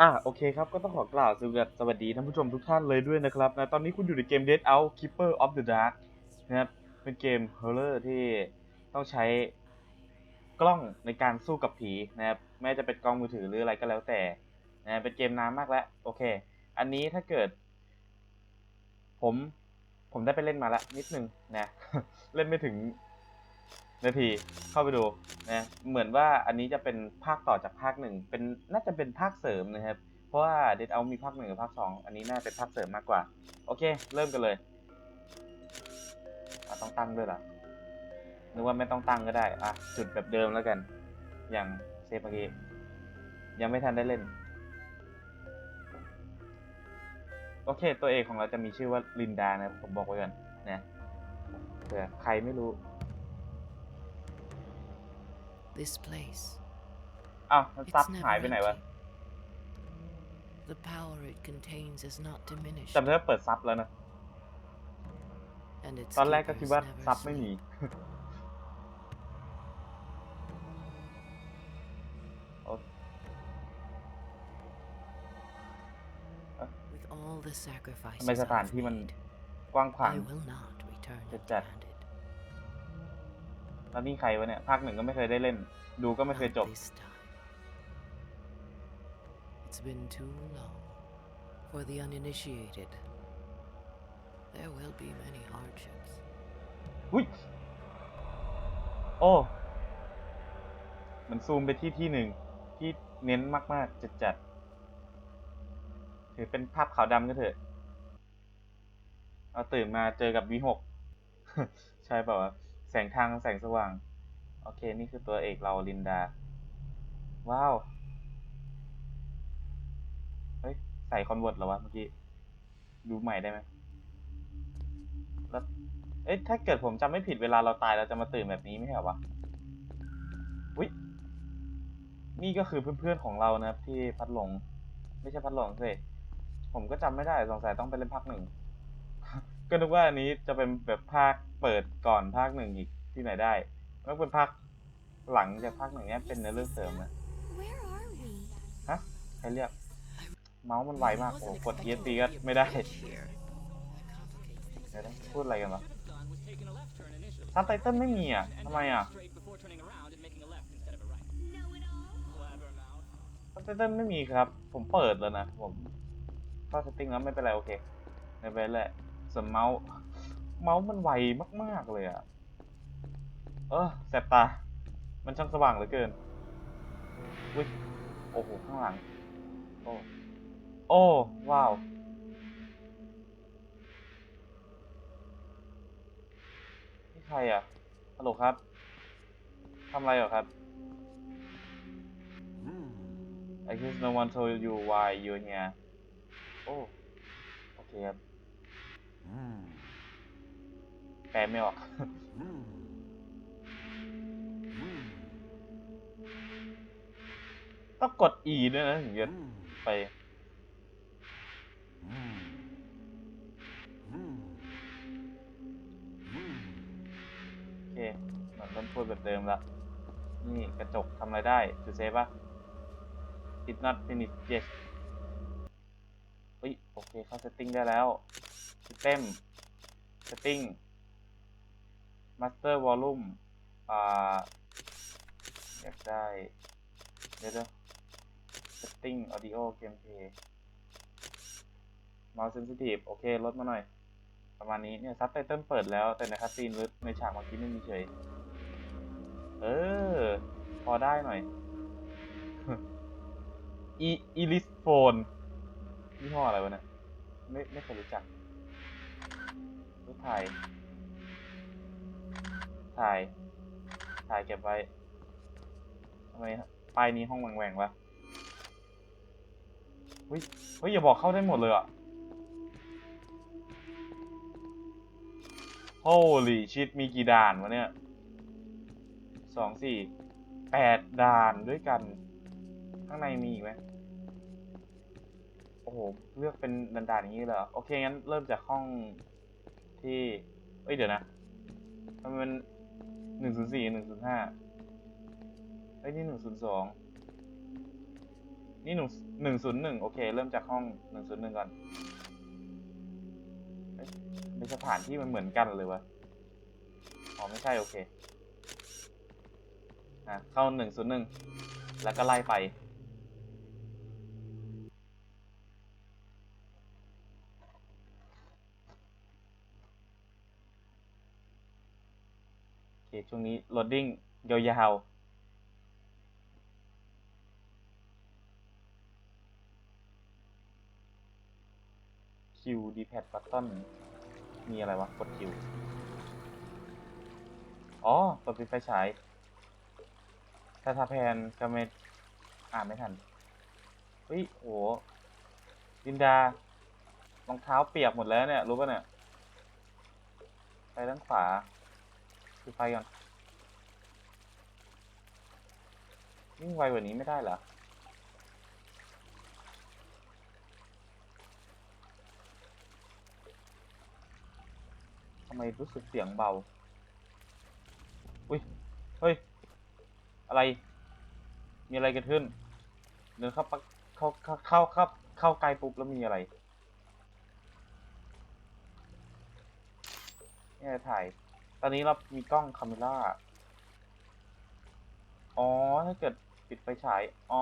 อะโอเคครับ ก็ต้องขอกล่าวสวัสดีท่านผู้ชมทุกท่านเลยด้วยนะครับนะตอนนี้คุณอยู่ในเกม Dead Out Keeper of the Dark นะครับเป็นเกม Horror ที่ต้องใช้กล้องในการสู้กับผีนะครับแม้จะเป็นกล้องมือถือหรืออะไรก็แล้วแต่นะเป็นเกมนานมากแล้ว โอเค อันนี้ถ้าเกิด ผม ผมได้ไปเล่นมาแล้วนิดนึงนะ เล่นไม่ถึง นาทีเข้าไปดูนะเหมือนว่าอันนี้จะเป็นภาคต่อจากภาคหนึ่งเป็นน่าจะเป็นภาคเสริมนะครับ เพราะว่าเดดเอามีภาคหนึ่งกับภาคสองอันนี้น่าเป็นภาคเสริมมากกว่า โอเค เริ่มกันเลยต้องตั้งด้วยหรอนึกว่าไม่ต้องตั้งก็ได้อะจุดแบบเดิมแล้วกัน อย่างเซฟเมื่อกี้ยังไม่ทันได้เล่น โอเค ตัวเอกของเราจะมีชื่อว่าลินดานะครับผมบอกไว้ก่อนนะเผื่อใครไม่รู้ This place. อ้าวมันซับ It's หาย never ไปไหนวะ empty. The power it contains is not diminished, จำได้ว่าเปิดซับแล้วนะ and its ตอนแรกก็คิด keepers ว่า never ซับไม่มี sleep. โอ้ With all the sacrifices ทำไมสถาน I've ที่มัน made, กว้างขวาง I will not return Good empty-handed. แล้วนี่ใครวะเนี่ย ภาคหนึ่งก็ไม่เคยได้เล่น ดูก็ไม่เคย Not จบ this time. It's been too long for the uninitiated. There will be many hardships. อุ้ย โอ้ มันซูมไปที่ที่หนึ่ง ที่เน้นมาก ๆ จัดจัดๆถือเป็นภาพขาวดำก็เถอะ เอาตื่นมาเจอกับวีหก ใช่เปล่าวะ แสงทางแสงสว่าง โอเค นี่คือตัวเอกเราลินดา ว้าว เฮ้ย ใส่คอนเวิร์ตเหรอวะเมื่อกี้ ดูใหม่ได้ไหมแล้วเอ้ยถ้าเกิดผมจำไม่ผิดเวลาเราตายเราจะมาตื่นแบบนี้ไม่ใช่เหรอวะอุ้ยนี่ก็คือเพื่อนๆของเรานะครับที่พัดหลง ไม่ใช่พัดหลงสิผมก็จำไม่ได้สงสัยต้องไปเล่นภาคหนึ่ง ก็นึกว่าอันนี้จะเป็นแบบภาคเปิดก่อนภาคหนึ่งอีกที่ไหนได้แล้วเป็นภาคหลังจากภาคหนึ่งเนี้ยเป็นเนื้อเรื่องเสริมนะฮะใครเรียก เมาส์มันไวมากโอ้โหกด ESC ก็ไม่ได้เดี๋ยวพูดอะไรกันวะซับไตเติ้ลไม่มีอะทำไมอะซับไตเติ้ลไม่มีครับ ผมเปิดแล้วนะ ผมเข้าเซตติ้งแล้วไม่เป็นไรโอเคไม่เป็นไร ส่วนเมาส์เมาส์มันไวมาก ๆ เลยอะเออแสบตา มันช่างสว่างเหลือเกินอุ้ยโอ้โห ข้างหลัง โอ้ โอ้ ว้าว นี่ใครอะฮัลโหลครับ ทำอะไรเหรอครับ I guess no one told you why you're here โอ้ โอเคครับ แปลไม่ออก ต้องกด E ด้วยนะถึงจะไปโอเคเหมือนต้นพูดแบบเดิมละ นี่กระจกทำอะไรได้คือเซฟปะ did not finish yet เฮ้ย โอเค เข้า setting ได้แล้ว system setting master volume อ่าอยากได้ เดี๋ยวๆ setting audio gameplay mouse sensitive โอเค ลดมาหน่อย ประมาณนี้ เนี่ย ซับไตเติลเปิดแล้ว แต่ในคัสซีนหรือในฉากเมื่อกี้ไม่มีเฉย เออ พอได้หน่อยอีอีลิสโฟนยี่ห้ออะไรวะเนี่ย ไม่ ไม่เคยรู้จัก ถ่าย ถ่าย ถ่ายเก็บไว้ทำไมป้ายนี้ห้องแหว่งๆวะเฮ้ยเฮ้ยอย่าบอกเข้าได้หมดเลยอะ Holy shit มีกี่ด่านวะเนี่ยสองสี่แปดด่านด้วยกัน ข้างในมีอีกไหมโอ้โห เลือกเป็นด่านๆอย่างนี้เหรอ โอเค งั้นเริ่มจากห้อง ที่เอ้ยเดี๋ยวนะทำไมมันหนึ่งศูนย์สี่หนึ่งศูนย์ห้าเอ้ยนี่หนึ่งศูนย์สองนี่หนึ่งหนึ่งศูนย์หนึ่งโอเค เริ่มจากห้องหนึ่งศูนย์หนึ่งก่อนเอ๊ะในสถานที่มันเหมือนกันเลยวะอ๋อไม่ใช่โอเคอะเข้าหนึ่งศูนย์หนึ่งแล้วก็ไล่ไป โอเค ช่วงนี้โหลดดิ้งยาวๆคิวดีแพดบัตตอนมีอะไรวะ กดคิว อ๋อกดปิดไฟฉายคาทาแพนกาเมดอ่านไม่ทัน เฮ้ยโหลินดารองเท้าเปียกหมดแล้วเนี่ย รู้ป่ะเนี่ย ไปด้านขวา คือไฟก่อนวิ่งไวกว่านี้ไม่ได้เหรอทำไมรู้สึกเสียงเบา อุ้ย เฮ้ย อะไร มีอะไรเกิดขึ้น เดินเข้าปักเข้าเข้าเข้าเข้าเข้าไกลปุ๊บแล้วมีอะไรเนี่ยถ่าย ตอนนี้เรามีกล้องคาเมล่า อ๋อ ถ้าเกิดปิดไฟฉาย อ๋อ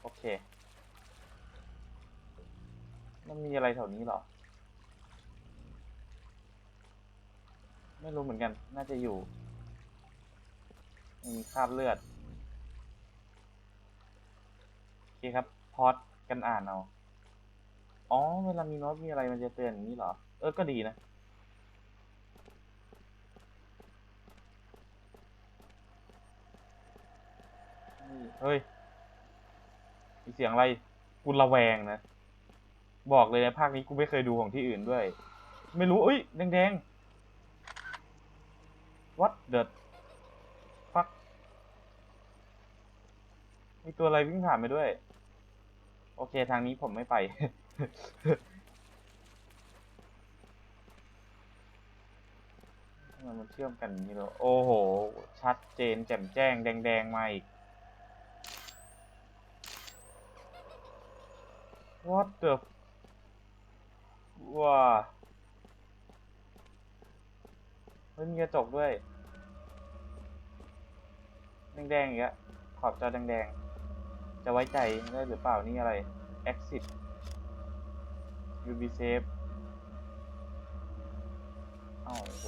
โอเค มันมีอะไรแถวนี้หรอ ไม่รู้เหมือนกัน น่าจะอยู่ มีคราบเลือด โอเคครับ พอดกันอ่านเอา อ๋อ เวลามีโน้ตมีอะไรมันจะเตือนอย่างนี้เหรอ เออ ก็ดีนะ เฮ้ย มีเสียงอะไร กูระแวงนะ บอกเลยนะภาคนี้กูไม่เคยดูของที่อื่นด้วย ไม่รู้เอ้ย แดงๆ what the fuck มีตัวอะไรวิ่งผ่านไปด้วย โอเค ทางนี้ผมไม่ไป ทำไมมันเชื่อมกันอย่างนี้เลยโอ้โห ชัดเจนแจ่มแจ้งแดงๆมาอีก what the ว้าเฮ้ยมีกระจกด้วย แดงๆอีกอะขอบจอแดงๆ จะไว้ใจได้หรือเปล่านี่อะไร exit UB safe อ้าวโห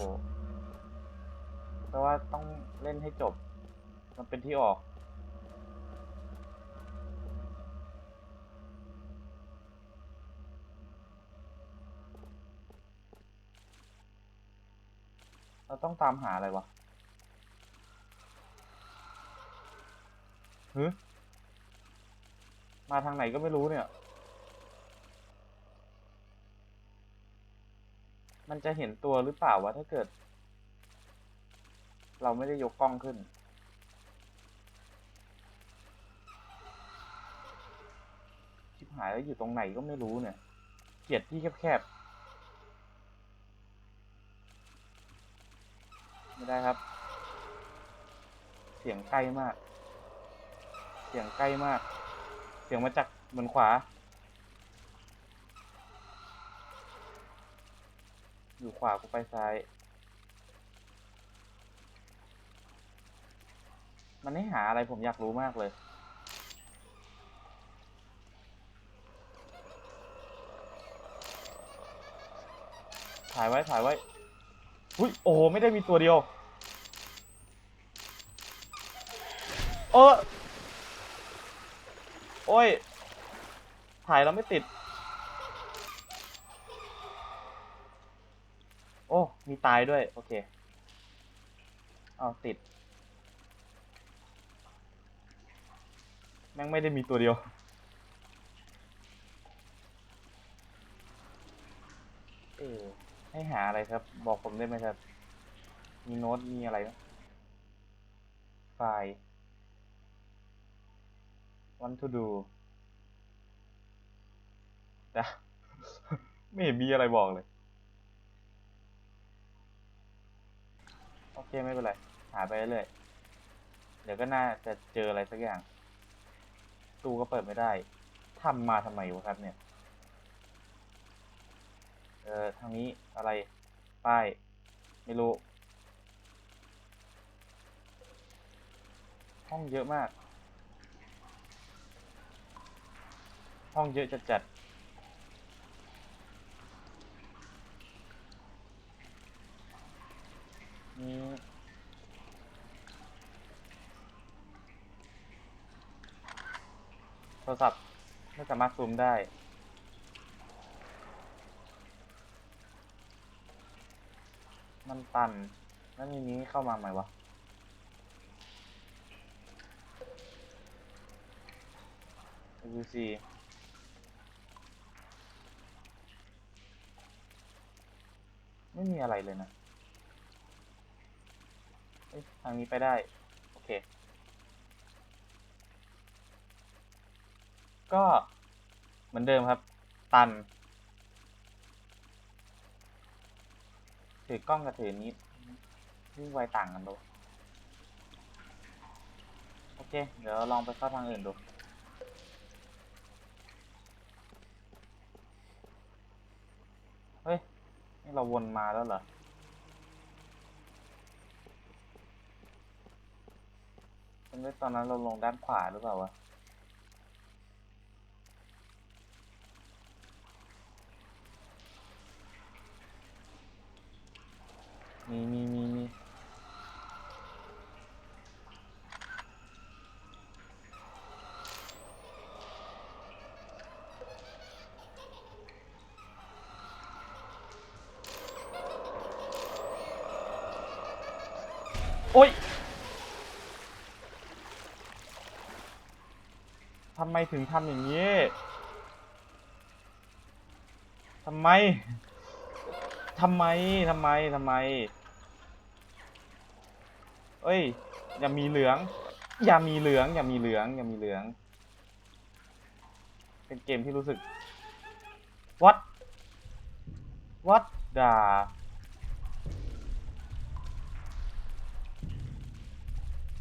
แปลว่าต้องเล่นให้จบ มันเป็นที่ออก เราต้องตามหาอะไรวะฮึมาทางไหนก็ไม่รู้เนี่ย มันจะเห็นตัวหรือเปล่าวะถ้าเกิด เราไม่ได้ยกกล้องขึ้น ชิบหายแล้วอยู่ตรงไหนก็ไม่รู้เนี่ย เกลียดที่แคบๆ ไม่ได้ครับ เสียงใกล้มาก เสียงใกล้มาก เสียงมาจากบนขวา อยู่ขวากูไปซ้าย มันให้หาอะไรผมอยากรู้มากเลย ถ่ายไว้ถ่ายไว้อุ้ยโอ้โหไม่ได้มีตัวเดียว เออโอ้ย ถ่ายแล้วไม่ติด โอ้ มีตายด้วย โอเค เอาติด แม่งไม่ได้มีตัวเดียว เออ ให้หาอะไรครับ บอกผมได้ไหมครับ มีโน้ต มีอะไรไหมไฟล์ want to do นะ ไม่เห็นมีอะไรบอกเลย โอเคไม่เป็นไร หาไปเรื่อยเดี๋ยวก็น่าจะเจออะไรสักอย่างตู้ก็เปิดไม่ได้ทำมาทำไมวะครับเนี่ย เออทางนี้อะไร ป้าย ไม่รู้ ห้องเยอะมาก ห้องเยอะจัดจัดๆนี่โท รศัพท์ไม่สามารถซูมได้ มันตัน แล้วมีนี้เข้ามาไหมวะ UC ไม่มีอะไรเลยนะทางนี้ไปได้ โอเค ก็เหมือนเดิมครับ ตัน ถือกล้องกับถือนี้วิ่งไวต่างกันดูโอเค เดี๋ยวลองไปเข้าทางอื่นดูเฮ้ย นี่เราวนมาแล้วเหรอ ตอนนั้นเราลงด้านขวาหรือเปล่าวะ มีมีมีมีโอ๊ยทำไมถึงทำอย่างนี้ทำไม ทำไม ทำไม ทำไม เอ้ย อย่ามีเหลือง อย่ามีเหลือง อย่ามีเหลือง อย่ามีเหลือง เป็นเกมที่รู้สึก what what ด่า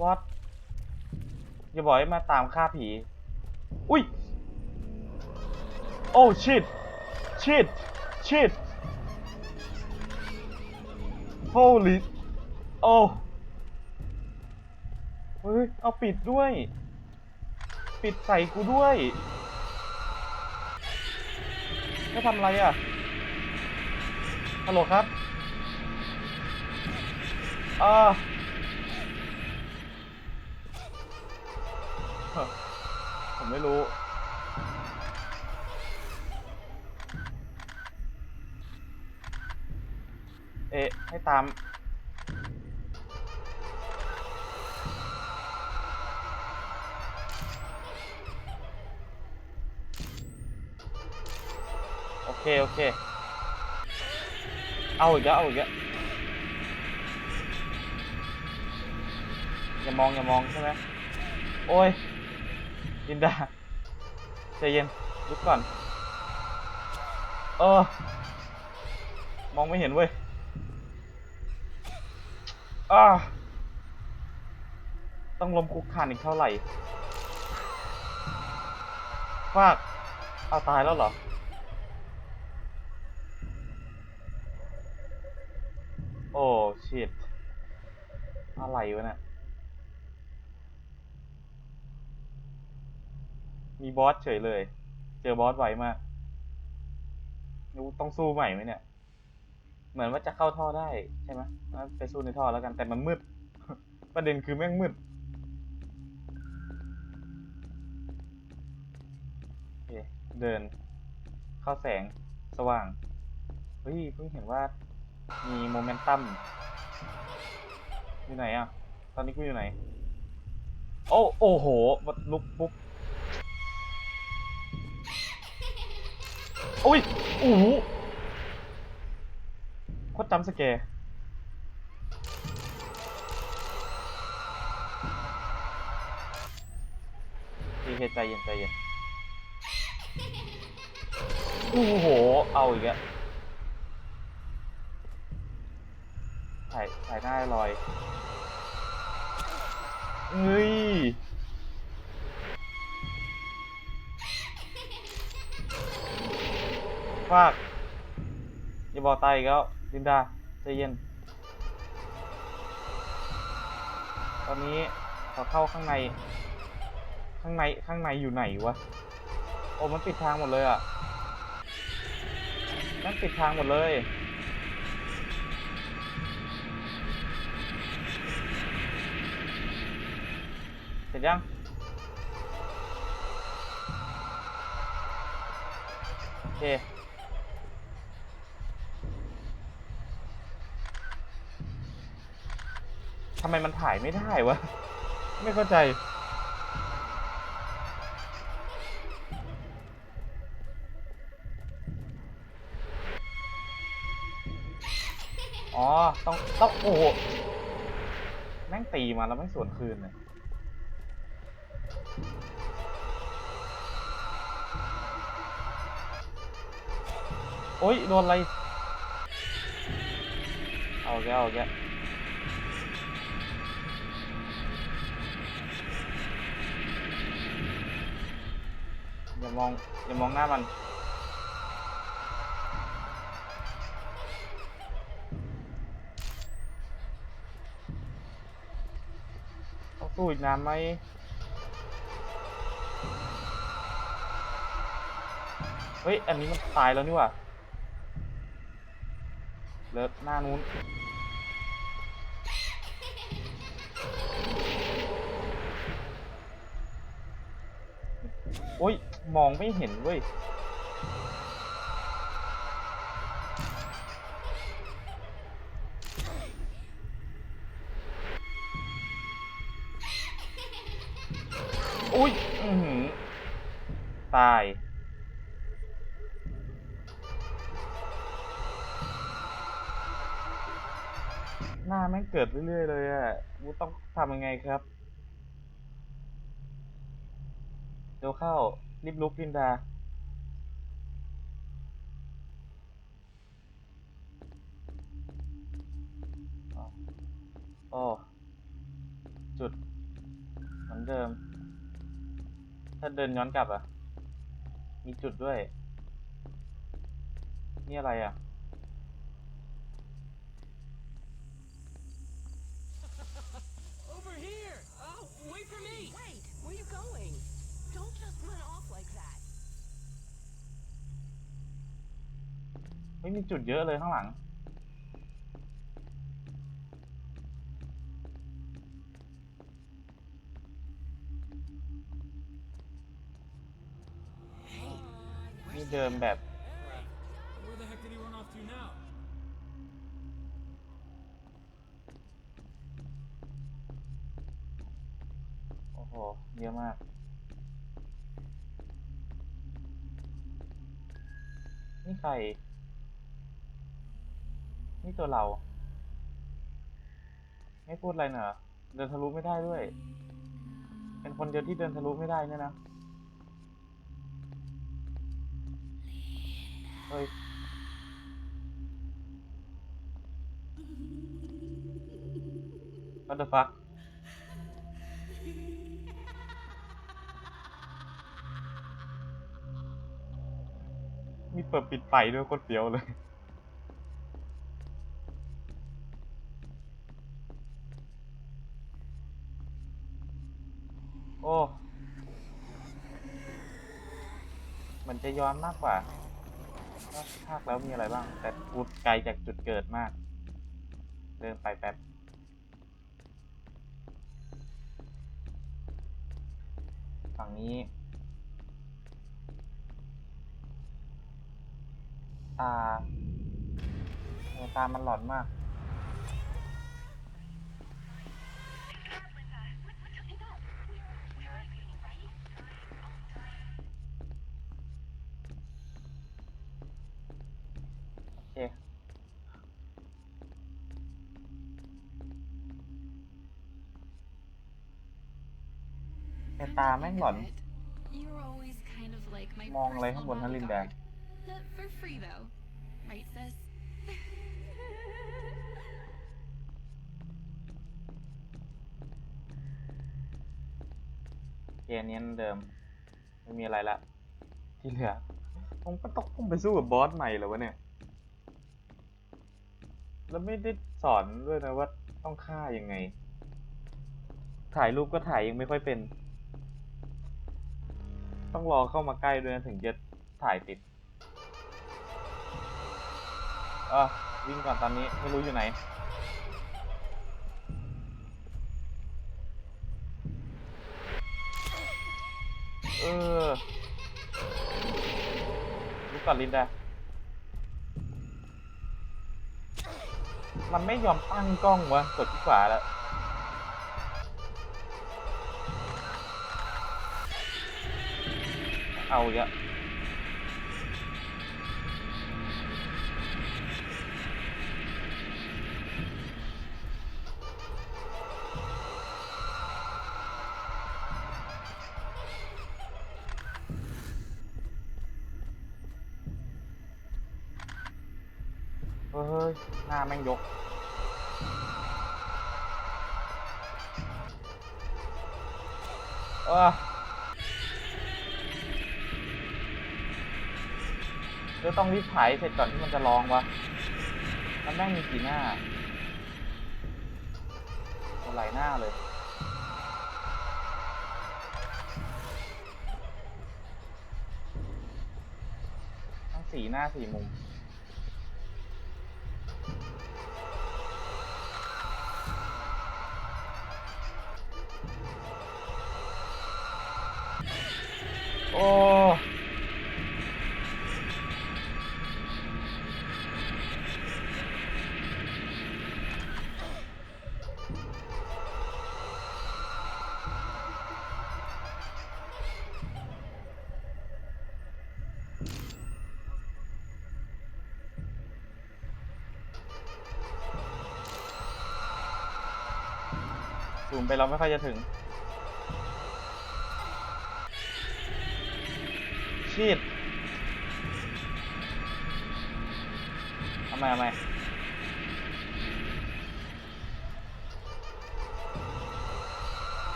what อย่าบอกให้มาตามฆ่าผี อุ้ย โอ้ shit shit shit holy โอ้ เฮ้ย เอาปิดด้วย ปิดใส่กูด้วยไม่ทำอะไรอะฮัลโหลครับอ่าผมไม่รู้เอ๊ะให้ตาม เคโอเค เอาอีกแล้วเอาอีกแล้วอย่ามองอย่ามองใช่ไหมโอ้ยยินดาใจเย็นลุกก่อน เออ มองไม่เห็นเว้ยอ่าต้องลมคุกคานอีกเท่าไหร่ฟากเอาตายแล้วเหรอ ชิตอะไรวะเนี่ย มีบอสเฉยเลย เจอบอสไวมากรู้ต้องสู้ใหม่ไหมเนี่ย เหมือนว่าจะเข้าท่อได้ใช่ไหมไปสู้ในท่อแล้วกันแต่มันมืด ประเด็นคือแม่งมืดเดิน เข้าแสงสว่าง เฮ้ยเพิ่งเห็นว่ามีโมเมนตัม อยู่ไหนอะ ตอนนี้กูอยู่ไหน โอ้โอ้โหมาลุกปุ๊บโอ้ยโอ้โหโคตรจำสแกร์เคใจเย็นใจเย็นโอ้โห เอาอีกแล้ว ถ่ายถ่ายหน้าลอยเฮ้ยฟากอย่าบอกตายอีกแล้วลินดาใจเย็น ตอนนี้ขอเข้าข้างใน ข้างในข้างในอยู่ไหนวะ โอ้มันปิดทางหมดเลยอะ มันปิดทางหมดเลย ร็จยังโอเคทำไมมันถ่ายไม่ได้วะ ไม่เข้าใจอ๋อ ต้อง ต้อง โอ้โห แม่งตีมาแล้วแม่งสวนคืนเลย โอ๊ยโดนอะไร เอาแกเอาแกอย่ามองอย่ามองหน้ามันต้องสู้อีกนานไหมเฮ้ย อันนี้มันตายแล้วนี่ว่า เลิศหน้านู้น โอ้ย มองไม่เห็นเว้ย อุ้ย อือหือ ตาย หน้าแม่งเกิดเรื่อยๆเลยอะกูต้องทำยังไงครับเดี๋ยวเข้ารีบลุกลินดาโอ้จุด เหมือนเดิม ถ้าเดินย้อนกลับอะ มีจุดด้วย นี่อะไรอะ ไม่มีจุดเยอะเลยข้างหลัง นี่เดิมแบบ โอ้โห เยอะมากนี่ใคร นี่ตัวเรา ไม่พูดอะไรเหรอเดินทะลุไม่ได้ด้วย เป็นคนเดียวที่เดินทะลุไม่ได้เนี่ยนะเฮ้ย What the fuck มีเปิดปิดไฟด้วยโคตรเฟี้ยวเลย โอ้ มัน จะย้อนมากกว่าว่าภาคแล้วมีอะไรบ้าง แต่กูไกลจากจุดเกิดมาก เดินไปแป๊บฝั่งนี้ตาตามันหลอนมาก เคแต่ตาแม่งหลอน มองอะไรข้างบน personal ทั้งลินแดงเคอันนี้อันเดิม ไม่มีอะไรละ ที่เหลือผมก็ต้องไปสู้กับบอสใหม่เหรอวะเนี่ย แล้วไม่ได้สอนด้วยนะว่าต้องฆ่ายังไง ถ่ายรูปก็ถ่ายยังไม่ค่อยเป็น ต้องรอเข้ามาใกล้ด้วยนะถึงจะถ่ายติดเออวิ่งก่อนตอนนี้ไม่รู้อยู่ไหนเออดูก่อนลินดา มันไม่ยอมตั้งกล้องวะกดที่ขวาแล้วเอาอีกอะเฮ้ย หน้าแม่งยก เออต้องรีบถ่ายเสร็จก่อนที่มันจะร้องวะ มันแม่งมีกี่หน้าหลายหน้าเลยทั้งสี่หน้าสี่มุม โอ้สูงไปเราไม่ค่อยจะถึง ชีดทำไมทำไม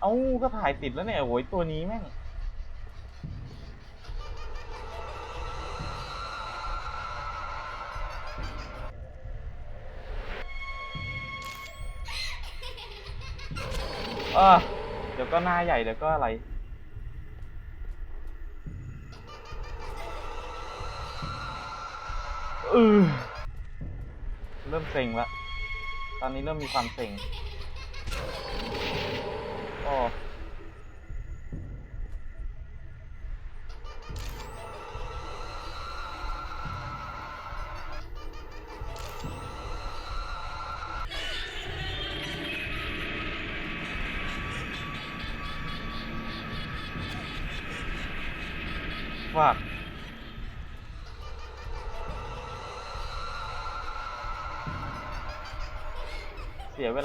เอ้าก็ถ่ายติดแล้วเนี่ยโอ้ยตัวนี้แม่ง เออเดี๋ยวก็หน้าใหญ่เดี๋ยวก็อะไร เออเริ่มเซ็งละ ตอนนี้เริ่มมีความเซ็งอ๋อ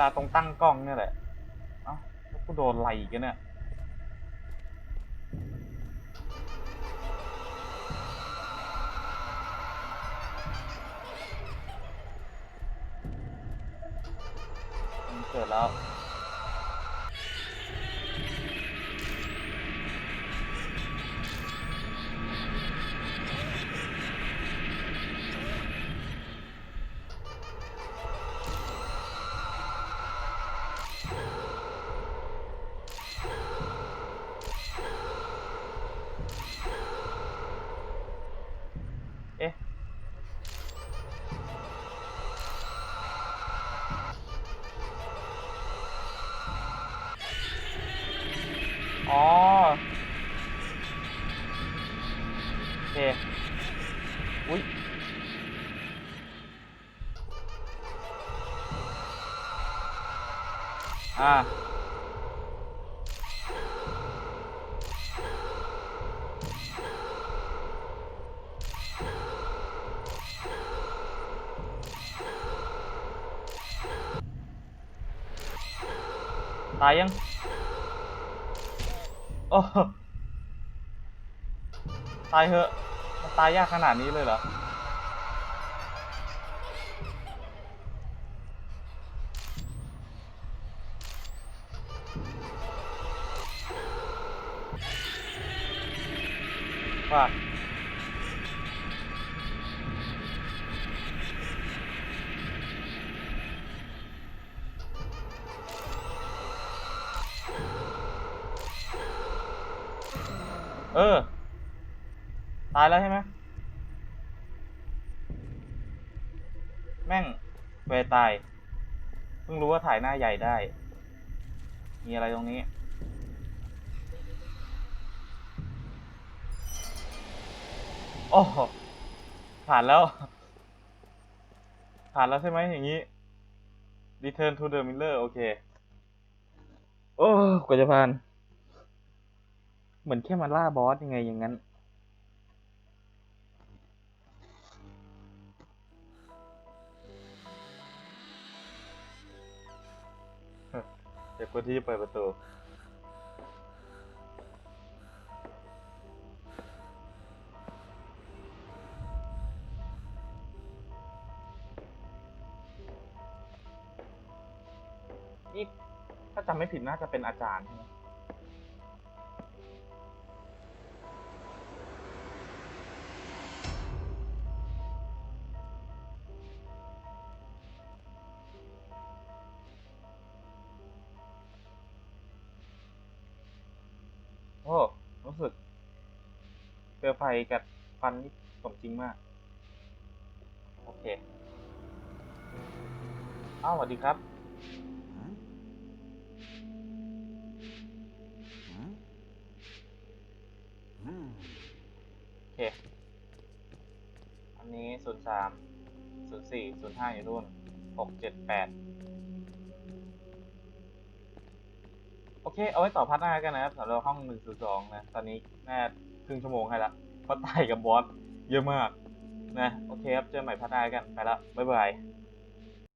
ลาตรงตั้งกล้องเนี่ยแหละ เอ้าแล้วกูโดนไหลอีกันเนี่ย เกิดแล้ว อ่าตายยัง โอ้ ตายเหอะ มันตายยากขนาดนี้เลยเหรอ ตาย เพิ่งรู้ว่าถ่ายหน้าใหญ่ได้ มีอะไรตรงนี้ โอ้ผ่านแล้ว ผ่านแล้วใช่ไหมอย่างนี้ Return to the Miller โอเค โอ้ กว่าจะผ่าน เหมือนแค่มาล่าบอสยังไงอย่างนั้น เดี๋ยวคนที่เปิดประตู นี่ถ้าจำไม่ผิดน่าจะเป็นอาจารย์ใช่ไหม อ้รู้สึกเปลวไฟกับฟันนี่สมจริงมาก โอเคอ้าวสวัสดีครับโอเค อันนี้ศูนย์สามศูนย์สี่ศูนย์ห้าอยู่นู่นหกเจ็ดแปด โอเค เอาไว้ต่อพัฒนากันนะครับสำหรับห้องหนึ่งศูนย์สองนะ ตอนนี้น่าครึ่งชั่วโมงให้ละเพราะตายกับบอสเยอะมากนะ โอเคครับ เจอใหม่พัฒนากัน ไปละ บ๊ายบาย